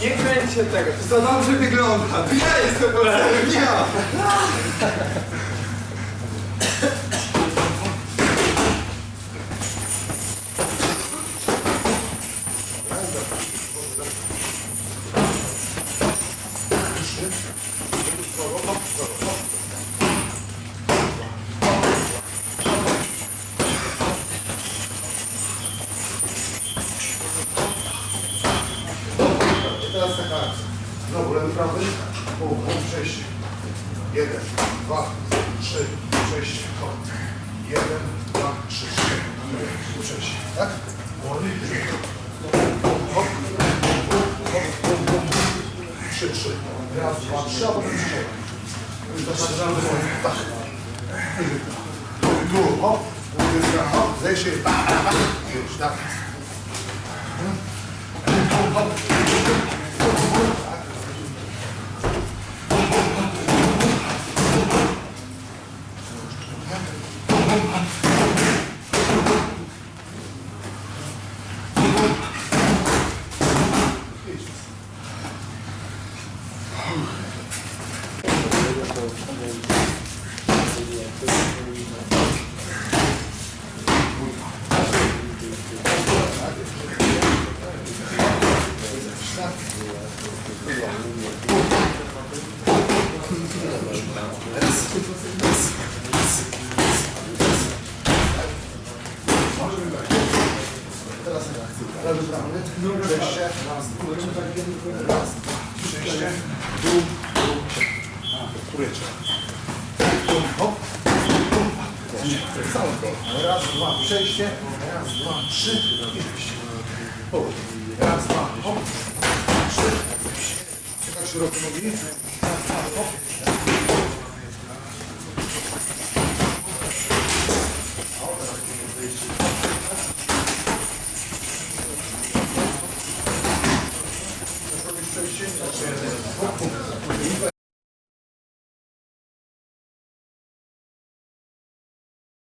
Nie kręćcie tego, to za dobrze wygląda. To ja jestem bohaterem, nie ja. Lewy, prawy. Pół, pół, sześć. Jeden, dwa, trzy, sześć, hop. Jeden, dwa, trzy. Tu sześć. Tak? Wolny. Hop. Trzy, trzy. Raz, dwa, trzy, a potem trzy. Już zaczynamy. Tak. Tu, hop. Hop. Zejście. Pa, pa, pa. Już, tak. Der Chef, du, Przejście. Raz, dwa. Przejście. Raz, dwa, trzy. Raz, dwa, hop. Trzy. Tak szeroko nogi. Raz,